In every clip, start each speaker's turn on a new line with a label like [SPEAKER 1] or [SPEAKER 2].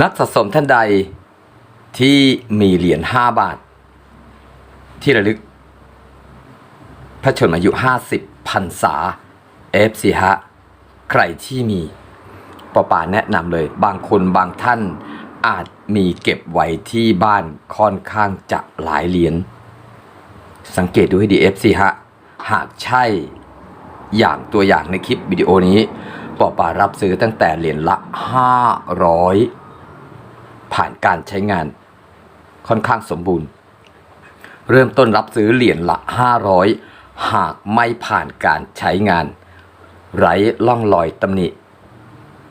[SPEAKER 1] นักสะสมท่านใดที่มีเหรียญ5บาท ที่ระลึก พระชนมายุ50พรรษาเอฟซีฮะใครที่มีปอป่าแนะนำเลย บางคนบางท่านอาจมีเก็บไว้ที่บ้านค่อนข้างจะหลายเหรียญสังเกตดูให้ดี FC ฮะหากใช่อย่างตัวอย่างในคลิปวิดีโอนี้ปอป่ารับซื้อตั้งแต่เหรียญละ500 ผ่านการใช้งาน ค่อนข้างสมบูรณ์ เริ่มต้นรับซื้อเหรียญละ 500 หากไม่ผ่านการใช้งาน ไร้ล่องรอยตำหนิ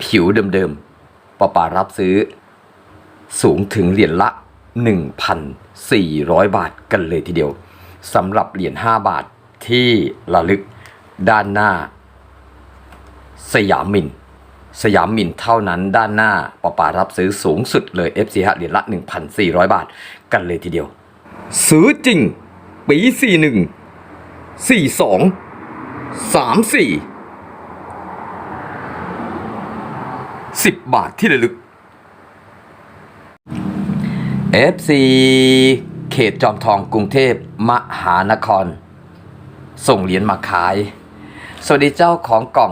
[SPEAKER 1] ผิวเดิมๆปป่ารับซื้อ สูงถึงเหรียญละ 1,400 บาทกันเลยทีเดียวสำหรับเหรียญ5บาทที่ระลึกด้านหน้า สยามมิน สยามมินเท่านั้นด้านหน้าปอปารับซื้อสูงสุดเลย FC ฮะเหรียญละ 1,400 บาท กันเลยทีเดียว ซื้อจริง ปี 41 42 34 10 บาทที่ระลึก FC เขตจอมทองกรุงเทพมหานคร ส่งเหรียญมาขาย สวัสดีเจ้าของกล่อง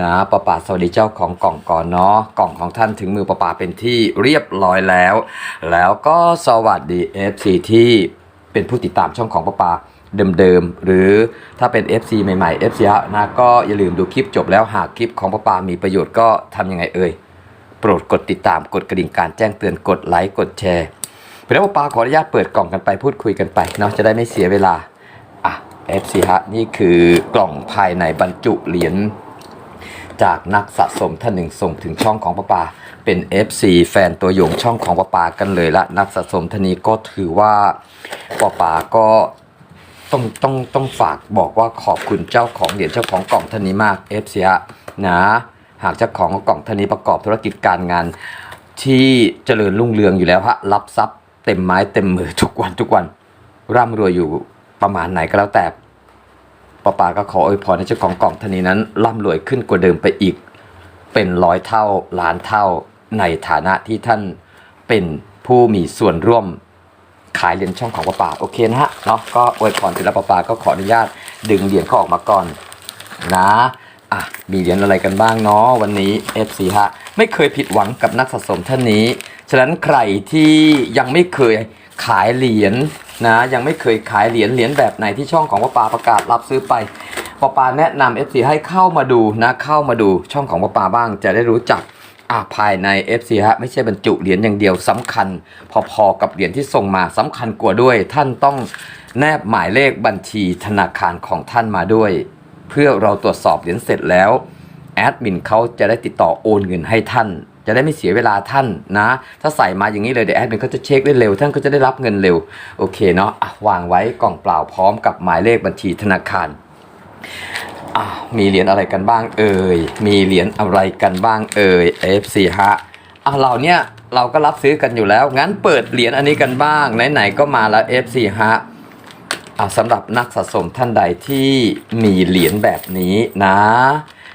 [SPEAKER 1] นะป้าป่าสวัสดีเจ้าของกล่องก่อนเนาะกล่องของท่านถึงมือป้าป่าเป็นที่เรียบร้อยแล้ว แล้วก็สวัสดี FC ที่เป็นผู้ติดตามช่องของป้าป่าเดิมๆ หรือถ้าเป็น FC ใหม่ๆ FC ฮะนะก็อย่าลืมดูคลิปจบแล้วหากคลิปของป้าป่ามีประโยชน์ก็ทำยังไงเอ่ย โปรดกดติดตามกดกระดิ่งการแจ้งเตือนกดไลค์กดแชร์เพื่อนป้าขออนุญาตเปิดกล่องกันไปพูดคุยกันไปเนาะจะได้ไม่เสียเวลาอะ FC ฮะนี่คือกล่องภายในบรรจุเหรียญ จากนักสะสมท่านหนึ่งส่งถึงช่องของป้าปาเป็น FC แฟนตัวยงช่องของป้าปากันเลยละนักสะสมท่านนี้ก็ถือว่าป้าปาก็ต้องต้องต้องฝากบอกว่าขอบคุณเจ้าของเหรียญเจ้าของกล่องท่านนี้มาก FC ฮะนะหากเจ้าของกล่องท่านนี้ประกอบธุรกิจการงานที่เจริญรุ่งเรืองอยู่แล้วฮะรับทรัพย์เต็มไม้เต็มมือทุกวันทุกวันร่ำรวยอยู่ประมาณไหนก็แล้วแต่ ป้าปาก็ขออวยพรให้เจ้าของกล่องท่านนี้นั้นร่ำรวยขึ้นกว่าเดิมไปอีก เป็นร้อยเท่าล้านเท่าในฐานะที่ท่านเป็นผู้มีส่วนร่วมขายเหรียญช่องของป้าปาโอเคนะฮะเนาะก็อวยพรเสร็จแล้วป้าปาก็ขออนุญาตดึงเหรียญเขาออกมาก่อนนะอะมีเหรียญอะไรกันบ้างเนาะวันนี้ FC ฮะไม่เคยผิดหวังกับนักสะสมท่านนี้ ฉะนั้นใครที่ยังไม่เคย ขายเหรียญนะยังไม่เคยขายเหรียญเหรียญแบบไหนที่ช่องของป้าปาประกาศรับซื้อไปป้าปาแนะนำ FC ให้เข้ามาดูนะเข้ามาดูช่องของป้าปาบ้างจะได้รู้จักอะภายใน FC ฮะไม่ใช่บรรจุเหรียญอย่างเดียวสำคัญ พอๆกับเหรียญที่ส่งมาสำคัญกว่าด้วย ท่านต้องแนบหมายเลขบัญชีธนาคารของท่านมาด้วย เพื่อเราตรวจสอบเหรียญเสร็จแล้วแอดมินเขาจะได้ติดต่อโอนเงินให้ท่าน จะได้ไม่เสียเวลาท่านนะ ถ้าใส่มาอย่างนี้เลยเดี๋ยวแอดมินเขาจะเช็คได้เร็ว ท่านก็จะได้รับเงินเร็ว โอเคเนาะะวางไว้กล่องเปล่าพร้อมกับหมายเลขบัญชีธนาคารอะมีเหรียญอะไรกันบ้างเอ่ย มีเหรียญอะไรกันบ้างเอ่ย FC ฮะอะเราเนี่ยเราก็รับซื้อกันอยู่แล้ว งั้นเปิดเหรียญอันนี้กันบ้าง ไหนๆก็มาแล้ว FC ฮะอ่าสำหรับนักสะสมท่านใดที่มีเหรียญแบบนี้นะ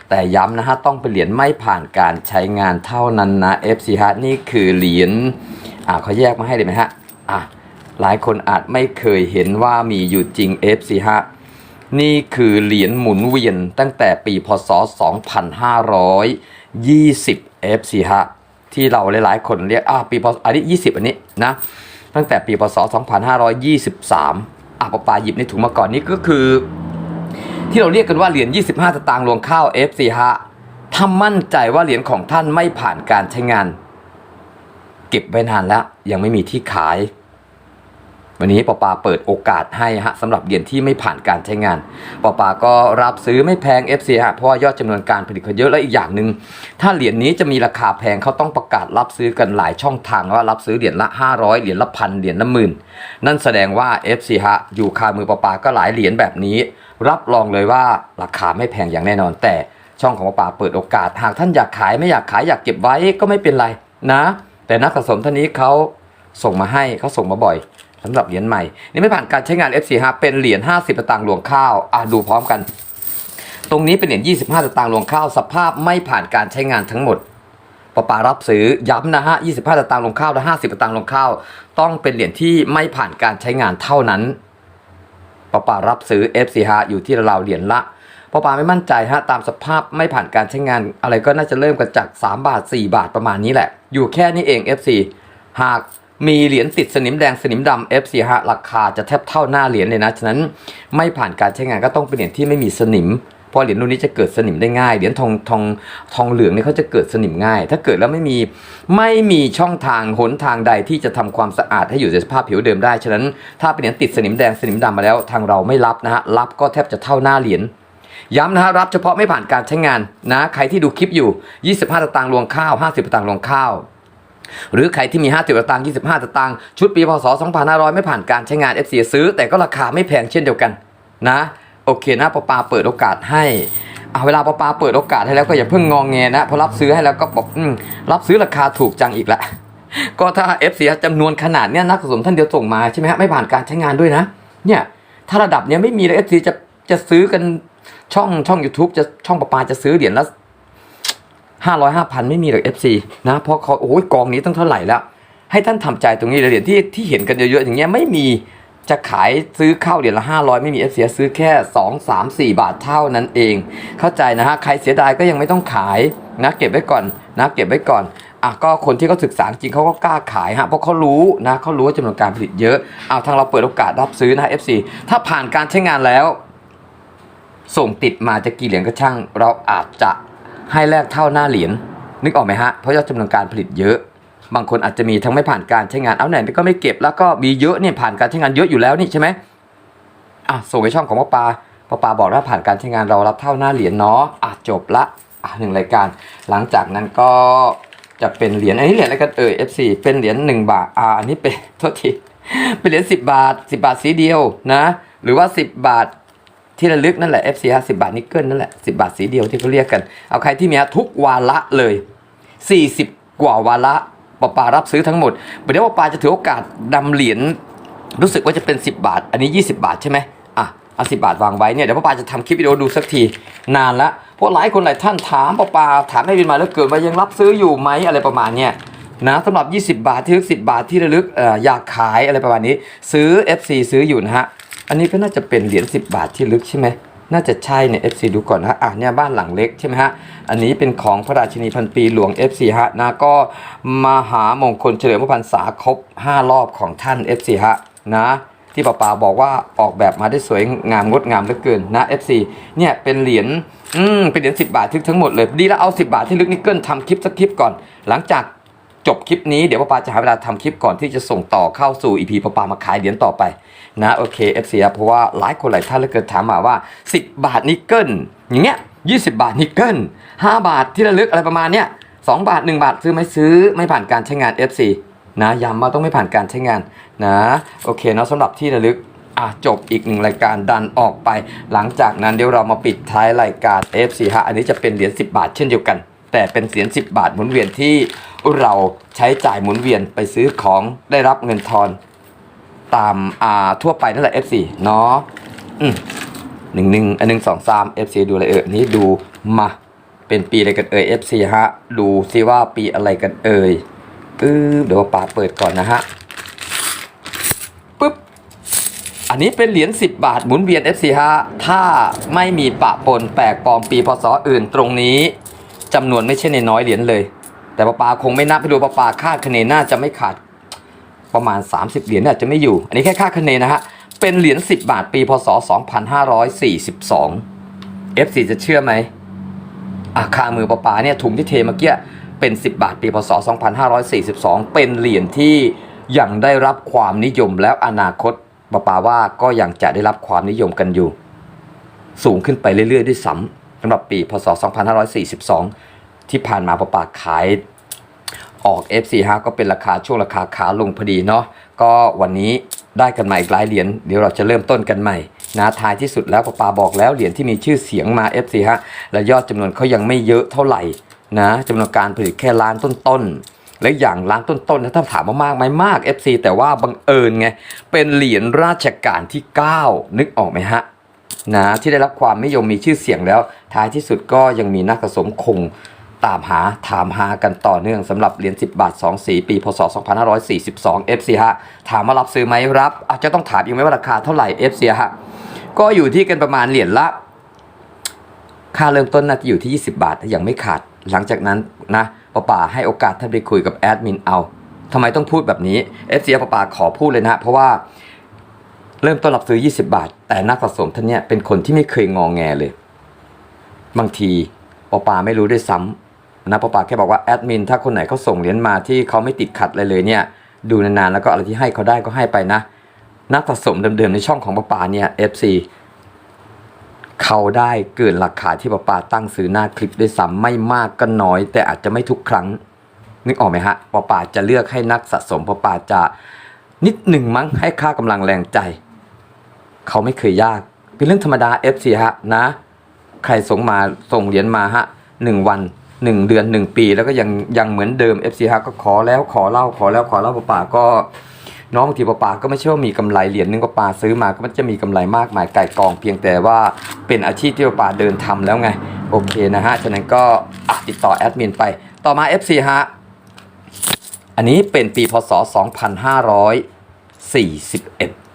[SPEAKER 1] แต่ย้ำนะฮะต้องเป็นเหรียญไม่ผ่านการใช้งานเท่านั้นนะ FC ฮะนี่คือเหรียญอ่าเขาแยกมาให้เลยไหมฮะอะหลายคนอาจไม่เคยเห็นว่ามีอยู่จริง FC ฮะนี่คือเหรียญหมุนเวียนตั้งแต่ปีพศ 2520 FC ฮะที่เราหลายๆ คนเรียกอ่าปีพศอันนี้ 20 อันนี้นะตั้งแต่ปีพศ 2523อะปะปาหยิบในถุงมาก่อนนี่ก็คือ ที่เราเรียกกันว่าเหรียญ 25 สตางค์รวงข้าว FC ฮะถ้ามั่นใจว่าเหรียญของท่านไม่ผ่านการใช้งาน เก็บไว้นานแล้วยังไม่มีที่ขาย วันนี้ปอปาเปิดโอกาสให้ฮะสำหรับเหรียญที่ไม่ผ่านการใช้งานปอปาก็รับซื้อไม่แพง FC ฮะเพราะว่ายอดจำนวนการผลิตเขาเยอะและอีกอย่างหนึ่งถ้าเหรียญนี้จะมีราคาแพงเขาต้องประกาศรับซื้อกันหลายช่องทางว่ารับซื้อเหรียญละ 500 เหรียญละพันเหรียญละหมื่นนั่นแสดงว่า FC ฮะอยู่คามือปอปาก็หลายเหรียญแบบนี้ รับรองเลยว่าราคาไม่แพงอย่างแน่นอน แต่ช่องของปอปาเปิดโอกาสหากท่านอยากขายไม่อยากขายอยากเก็บไว้ก็ไม่เป็นไรนะ แต่นักสะสมท่านนี้เขาส่งมาให้เขาส่งมาบ่อย สำหรับเหรียญใหม่ นี่ไม่ผ่านการใช้งาน FC ฮะเป็นเหรียญ50สตางค์รวงข้าวอะดูพร้อมกัน ตรงนี้เป็นเหรียญ25สตางค์รวงข้าวสภาพไม่ผ่านการใช้งานทั้งหมดปปารับซื้อย้ำนะฮะ25สตางค์ลงข้าวและ50สตางค์ลงข้าว ต้องเป็นเหรียญที่ไม่ผ่านการใช้งานเท่านั้นปปารับซื้อ FC ฮะอยู่ที่ราวเหรียญละปปาไม่มั่นใจฮะตามสภาพไม่ผ่านการใช้งาน อะไรก็น่าจะเริ่มกันจาก 3 บาท 4 บาทประมาณนี้แหละ อยู่แค่นี้เอง FC หาก มีเหรียญติดสนิมแดงสนิมดำ FC ฮะราคาจะแทบเท่าหน้าเหรียญเลยนะ ฉะนั้นไม่ผ่านการใช้งานก็ต้องเป็นเหรียญที่ไม่มีสนิมเพราะเหรียญรุ่นนี้จะเกิดสนิมได้ง่าย เหรียญทองทองทองเหลืองเนี่ยเขาจะเกิดสนิมง่าย ถ้าเกิดแล้วไม่มีไม่มีช่องทางหนทางใดที่จะทำความสะอาดให้อยู่ในสภาพผิวเดิมได้ ฉะนั้นถ้าเป็นเหรียญติดสนิมแดงสนิมดำมาแล้ว ทางเราไม่รับนะฮะ รับก็แทบจะเท่าหน้าเหรียญย้ำนะฮะรับเฉพาะไม่ผ่านการใช้งานนะ ใครที่ดูคลิปอยู่ 25สตางค์รวงข้าว 50สตางค์รวงข้าว หรือใครที่มี 50 สตางค์ 25 สตางค์ ชุดปีพศ 2500 ไม่ผ่านการใช้งาน FC ซื้อ แต่ก็ราคาไม่แพงเช่นเดียวกันนะ โอเคนะปอปาเปิดโอกาสให้เอาเวลาปอปาเปิดโอกาสให้แล้วก็อย่าเพิ่งงองแงนะพอรับซื้อให้แล้วก็บอกอืมรับซื้อราคาถูกจังอีกละ ก็ถ้า FC จำนวนขนาดเนี้ยนักสะสมท่านเดียวส่งมาใช่ไหมฮะไม่ผ่านการใช้งานด้วยนะ เนี่ยถ้าระดับเนี้ยไม่มีเลย FC จะจะซื้อกันช่องช่อง YouTube จะช่องปอปาจะซื้อเหรียญละ ห้าร้อยห้าพันไม่มีหรอก FC นะเพราะเขาโอ้ยกองนี้ตั้งเท่าไหร่แล้ว ให้ท่านทำใจตรงนี้เลยเหรียญที่ที่เห็นกันเยอะๆอย่างเงี้ยไม่มีจะขายซื้อเข้าเหรียญละห้าร้อยไม่มี FC ซื้อแค่สองสามสี่บาทเท่านั้นเอง เข้าใจนะฮะ ใครเสียดายก็ยังไม่ต้องขายนะเก็บไว้ก่อนนะเก็บไว้ก่อนอะก็คนที่เขาศึกษาจริงเขาก็กล้าขายฮะเพราะเขารู้นะเขารู้ว่าจำนวนการผลิตเยอะเอาทางเราเปิดโอกาสรับซื้อนะ FC ถ้าผ่านการใช้งานแล้ว ส่งติดมาจะกี่เหรียญก็ช่าง เราอาจจะ ให้แลกเท่าหน้าเหรียญนึกออกไหมฮะ เพราะยอดจำนวนการผลิตเยอะ บางคนอาจจะมีทั้งไม่ผ่านการใช้งานเอาไหนก็ไม่เก็บแล้วก็มีเยอะเนี่ยผ่านการใช้งานเยอะอยู่แล้วนี่ใช่ไหมอะส่งไปช่องของพ่อปาพ่อปาบอกว่าผ่านการใช้งานเรารับเท่าหน้าเหรียญเนาะอะจบละอะหนึ่งรายการ หลังจากนั้นก็จะเป็นเหรียญอันนี้เหรียญอะไรกันเอ่ย F4 เป็นเหรียญหนึ่งบาทอ่าอันนี้เป็นโทษทีเป็นเหรียญสิบบาทสิบาทสีเดียวนะ หรือว่าสิบบาท ที่ระลึกนั่นแหละ FC ฮะสิบาทนิกเกิลนั่นแหละสิบาทสีเดียวที่เขาเรียกกัน เอาใครที่มีทุกวาระเลย 40 กว่าวาระปอปารับซื้อทั้งหมดเดี๋ยวปอปาจะถือโอกาสนำเหรียญรู้สึกว่าจะเป็น 10 บาท อันนี้ 20 บาทใช่ไหมอะเอาสิบาทวางไว้เนี่ยเดี๋ยวปอปาจะทำคลิปวิดีโอดูสักทีนานละเพราะหลายคนหลายท่านถามปอปาถามให้บินมาแล้วเกิดว่ายังรับซื้ออยู่ไหมอะไรประมาณเนี้ยนะสำหรับ 20 บาทที่ระลึก10 บาทที่ระลึกเอ่ออยากขายอะไรประมาณนี้ ซื้อ FC ซื้ออยู่นะฮะ อันนี้ก็น่าจะเป็นเหรียญ10 บาทที่ลึกใช่ไหมน่าจะใช่เนี่ย FC ดูก่อนนะอะเนี่ยบ้านหลังเล็กใช่ไหมฮะ อันนี้เป็นของพระราชินีพันปีหลวง FC ฮะนะก็มหามงคลเฉลิมพระพรรษาครบ 5 รอบของท่าน FC ฮะนะที่ป้าปาบอกว่าออกแบบมาได้สวยงามงดงามเหลือเกินนะ FC เนี่ยเป็นเหรียญอืมเป็นเหรียญ10 บาททึกทั้งหมดเลย ดีแล้วเอา 10 บาทที่ลึกนิกเกิลทำคลิปสักคลิปก่อน หลังจาก จบคลิปนี้เดี๋ยวป้าปาจะหาเวลาทำคลิปก่อนที่จะส่งต่อเข้าสู่อีพีป้าปามาขายเหรียญต่อไปนะโอเค FC ครับเพราะว่าหลายคนหลายท่านเลยเกิดถามมาว่า 10 บาทนิกเกิลอย่างเงี้ย20 บาทนิกเกิล5บาทที่ระลึกอะไรประมาณเนี้ย2บาท 1 บาทซื้อไม่ซื้อไม่ผ่านการใช้งาน FC นะย้ำว่าต้องไม่ผ่านการใช้งานนะโอเคเนาะสำหรับที่ระลึกอะจบอีกหนึ่งรายการดันออกไป หลังจากนั้นเดี๋ยวเรามาปิดท้ายรายการ FC ฮะอันนี้จะเป็นเหรียญ10 บาทเช่นเดียวกัน แต่เป็นเหรียญ10 บาทหมุนเวียนที่เราใช้จ่ายหมุนเวียนไปซื้อของได้รับเงินทอนตามอ่าทั่วไปนั่นแหละ F4 เนาะอืมหนึ่งหนึ่งอันหนึ่งสองสาม F4 ดูอะไรเอ่ยอันนี้ดูมาเป็นปีอะไรกันเอ่ย F4 ฮะ ดูซิว่าปีอะไรกันเอ่ยปึ๊บเดี๋ยวป่าเปิดก่อนนะฮะปึ๊บอันนี้เป็นเหรียญ10 บาทหมุนเวียน F4 ฮะถ้าไม่มีปะปนแปลกปลอมปีพศอื่นตรงนี้ จำนวนไม่ใช่ในน้อยเหรียญเลย แต่ปาปาคงไม่นับให้ดูปาปาคาดคะเนน่าจะไม่ขาดประมาณ 30 เหรียญเนี่ยอาจจะไม่อยู่ อันนี้แค่ค่าคะแนนนะฮะ เป็นเหรียญ10 บาทปีพศ 2542 F4 จะเชื่อไหมอาคามือปะปาเนี่ยถุงที่เทเมื่อกี้เป็น 10 บาทปีพศ 2542 เป็นเหรียญที่ยังได้รับความนิยมแล้วอนาคตปะปาว่าก็ยังจะได้รับความนิยมกันอยู่ สูงขึ้นไปเรื่อยๆด้วยซ้ำ สำหรับปีพศ 2542 ที่ผ่านมาปะปาขายออก F45 ก็เป็นราคาช่วงราคาขาลงพอดีเนาะก็วันนี้ได้กันใหม่อีกหลายเหรียญเดี๋ยวเราจะเริ่มต้นกันใหม่นะท้ายที่สุดแล้วปาปาบอกแล้วเหรียญที่มีชื่อเสียงมา F45 และยอดจำนวนเขายังไม่เยอะเท่าไหร่นะจำนวนการผลิตแค่ล้านต้นๆและอย่างล้านต้นๆนะถ้าถามว่ามากไหมมาก FC แต่ว่าบังเอิญไงเป็นเหรียญราชการที่ 9 นึกออกไหมฮะ นะที่ได้รับความนิยมมีชื่อเสียงแล้ว ท้ายที่สุดก็ยังมีนักสะสมคงตามหาถามหากันต่อเนื่องสำหรับเหรียญ10 บาท 2 สี ปี พศ 2542 FC ฮะถามว่ารับซื้อไหมรับ อาจจะต้องถามอีกไหมว่าราคาเท่าไหร่ FC ฮะก็อยู่ที่กันประมาณเหรียญละ ค่าเริ่มต้นน่าจะอยู่ที่ 20 บาทยังไม่ขาด หลังจากนั้นนะป้าป่าให้โอกาสท่านไปคุยกับแอดมินเอาทำไมต้องพูดแบบนี้ FC ป้าป่าขอพูดเลยนะ เพราะว่า เริ่มต้นรับซื้อ 20 บาท แต่นักสะสมท่านเนี้ยเป็นคนที่ไม่เคยงองแงเลย บางทีปอปาไม่รู้ด้วยซ้ำนะปอปาแค่บอกว่าแอดมินถ้าคนไหนเขาส่งเหรียญมาที่เขาไม่ติดขัดอะไรเลยเนี่ย ดูนานๆแล้วก็อะไรที่ให้เขาได้ก็ให้ไปนะ นักสะสมเดิมๆในช่องของปอปาเนี่ย FC เขาได้เกินราคาที่ปอปาตั้งซื้อหน้าคลิปด้วยซ้ำไม่มากก็น้อย แต่อาจจะไม่ทุกครั้ง นึกออกไหมฮะปอปาจะเลือกให้นักสะสมปอปาจะนิดหนึ่งมั้งให้ค่ากำลังแรงใจ เขาไม่เคยยาก เป็นเรื่องธรรมดา FC ฮะนะ ใครส่งมาส่งเหรียญมาฮะหนึ่งวันหนึ่งเดือนหนึ่งปี แล้วก็ยังยังเหมือนเดิม FC ฮะก็ขอแล้วขอเล่าขอแล้วขอเล่าป่าก็น้องบางทีป่าก็ไม่ใช่ว่ามีกำไรเหรียญนึงป่าซื้อมาก็มันจะมีกำไรมากมายไก่กอง เพียงแต่ว่าเป็นอาชีพที่ป่าเดินทำแล้วไง โอเคนะฮะ ฉะนั้นก็ติดต่อแอดมินไป ต่อมา FC ฮะ อันนี้เป็นปีพศ 2541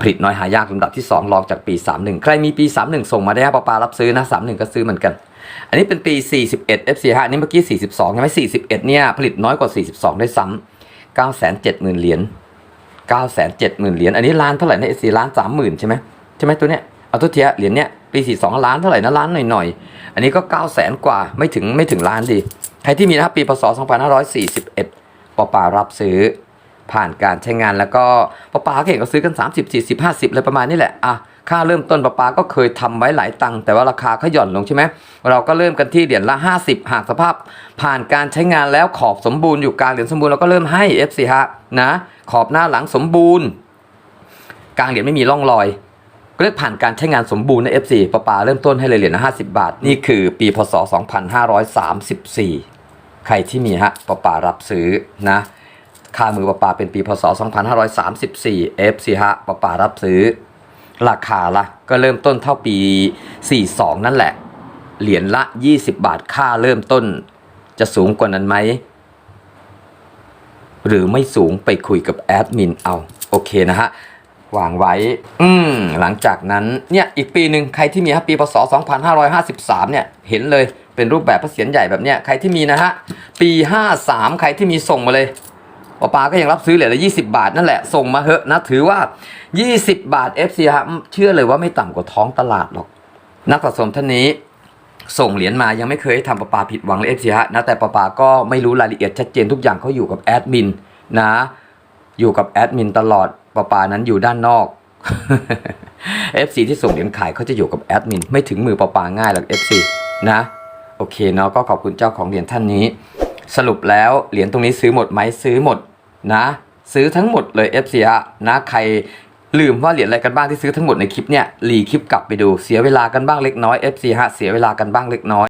[SPEAKER 1] ผลิตน้อยหายากลำดับที่2รองจากปี 31 ใครมีปี 31 ส่งมาได้ฮะปาปารับซื้อนะ 31 ก็ซื้อเหมือนกัน อันนี้เป็นปี 41 FC ฮะอันนี้เมื่อกี้ 42 ใช่ไหม41 เนี่ย ผลิตน้อยกว่า 42 ได้ซ้ำ970,000 เหรียญ970,000 เหรียญ อันนี้ล้านเท่าไหร่นะเอซีล้าน30,000ใช่ไหมใช่ไหมตัวเนี้ย เอาตัวเทียเหรียญเนี้ยปี 42 ล้านเท่าไหร่นะล้านหน่อยๆ อันนี้ก็ 900,000กว่าไม่ถึงไม่ถึงล้านดี ใครที่มีนะครับปีพศ2541ปอปารับซื้อ ผ่านการใช้งานแล้วก็ป้าปาก็เห็นก็ซื้อกัน 30 40 50อะไรประมาณนี้แหละอะค่าเริ่มต้นป้าปาก็เคยทำไว้หลายตังค์แต่ว่าราคาเขาหย่อนลงใช่ไหมเราก็เริ่มกันที่เหรียญละ 50 หากสภาพ ผ่านการใช้งานแล้วขอบสมบูรณ์อยู่กลางเหรียญสมบูรณ์เราก็เริ่มให้ FC ฮะนะขอบหน้าหลังสมบูรณ์ กลางเหรียญไม่มีร่องรอยก็เรียกผ่านการใช้งานสมบูรณ์ใน F4 ปะปาเริ่มต้นให้เลยเหรียญละ50 บาท นี่คือปีพศ 2534 ใครที่มีฮะปะปารับซื้อนะ ค่ามือปะปาเป็นปีพศ 2534 F4 ฮะปะปารับซื้อ ราคาละก็เริ่มต้นเท่าปี 42 นั่นแหละ เหรียญละ 20 บาทค่าเริ่มต้น จะสูงกว่านั้นไหม หรือไม่สูงไปคุยกับแอดมินเอา โอเคนะฮะวางไว้ อืม หลังจากนั้น เนี่ย อีกปีหนึ่งใครที่มีฮะปีพศ 2553 เนี่ย เห็นเลย เป็นรูปแบบพระเศียรใหญ่แบบเนี้ย ใครที่มีนะฮะ ปี 53 ใครที่มีส่งมาเลย ปอปาก็ยังรับซื้อเหรียญละ20บาทนั่นแหละ ส่งมาเหอะนะถือว่า 20 บาท FC ฮะเชื่อเลยว่าไม่ต่ำกว่าท้องตลาดหรอก นักสะสมท่านนี้ส่งเหรียญมายังไม่เคยทำประปาผิดหวังเลยเอฟซีฮะนะแต่ประปาก็ไม่รู้รายละเอียดชัดเจนทุกอย่างเขาอยู่กับแอดมินนะอยู่กับแอดมินตลอดประปานั้นอยู่ด้านนอก FC ที่ส่งเหรียญขายเขาจะอยู่กับแอดมินไม่ถึงมือประปาง่ายหรอก FC นะโอเคเนาะก็ขอบคุณเจ้าของเหรียญท่านนี้ สรุปแล้วเหรียญตรงนี้ซื้อหมดไหมซื้อหมดนะ ซื้อทั้งหมดเลย FC ฮะนะใครลืมว่าเหรียญอะไรกันบ้างที่ซื้อทั้งหมดในคลิปเนี่ยรีคลิปกลับไปดูเสียเวลากันบ้างเล็กน้อย FC ฮะเสียเวลากันบ้างเล็กน้อย